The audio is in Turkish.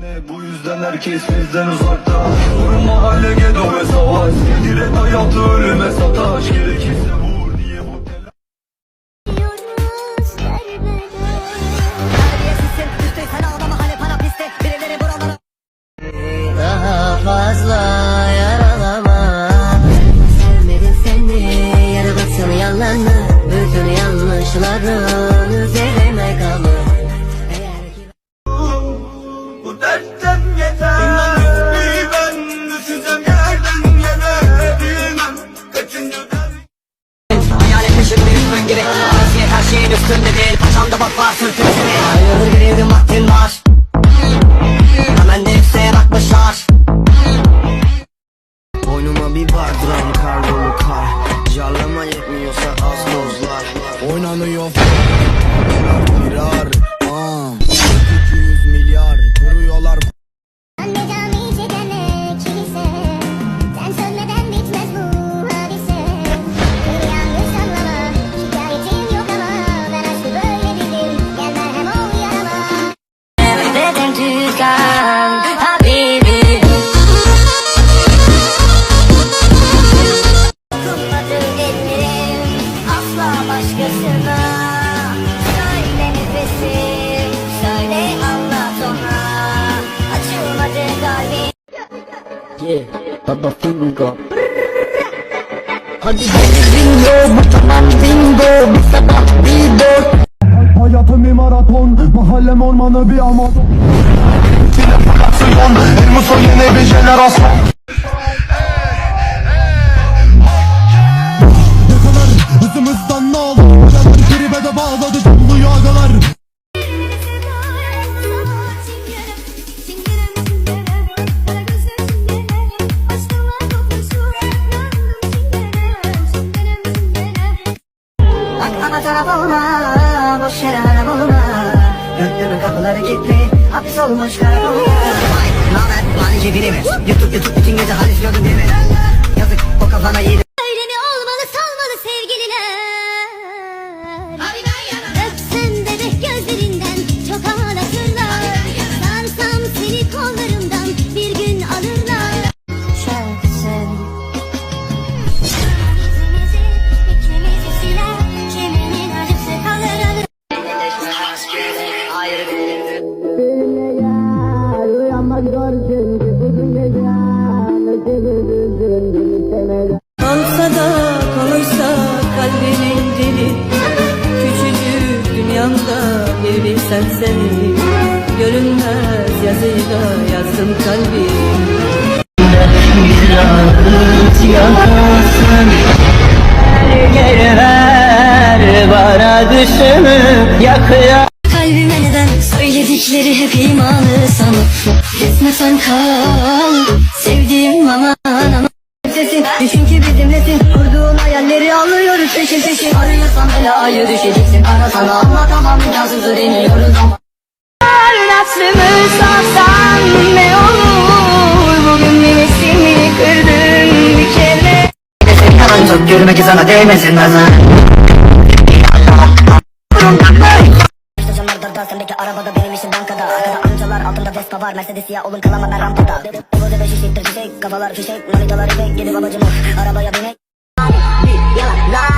Bu yüzden herkes bizden uzakta. Vurun mahalle gedo ve savaş. Direkt hayatı ölüme sataş. Gerekirse vur diye buralara Daha fazla yaralama. Sevmedin seni. Yaralısın yalanı. Bütün yanlışların üzerime üstünde değil Paçamda bak var sırtın seni Hayırdır girdim vaktin var. Hemen de yükseğe bakmışlar Boynuma bir bardıram kar dolu kar. Carlama yetmiyorsa az dozlar Oynanıyor Yeah, Baba Fingo Hadi bingo bu tamam bingo Bu sabah bingo Hayatım bir maraton Mahallem ormanı bir amazon Sinefikasyon En muson yeni bir jenerasyon Bak ana taraf olma Boş yere harap olma Gönlümün kapıları kilitli Hapis olmuş karakolda Vay naber? Manici biri mi Yutup yutup bütün gece gördüm değil mi? Yazık o kafana yedi Olsa da konuşsa kalbinin dili. Küçücük dünyamda bir bilsen seni. Görünmez yazıyla yazdım kalbim bana düşümü yakıyor söyledikleri hep imanı sana Gitmesen kal. Sevdiğim aman aman Sesin düşün ki bizimlesin Kurduğun hayalleri alıyoruz peşin peşin. Arıyorsan belayı düşeceksin. Ara sana anlatamam imkansızı deniyoruz ama. Aslımı sorsan ne olur? Bugün beni ismini kırdın bir kere. Senin yalan çok görmek sana değmesin. Nazar altında Vespa var Mercedes siyah olun kalama ben rampada. Ulu deve şişiktir fişek kafalar fişek Manitalar ipek gidi babacım arabaya binek. Yalanlar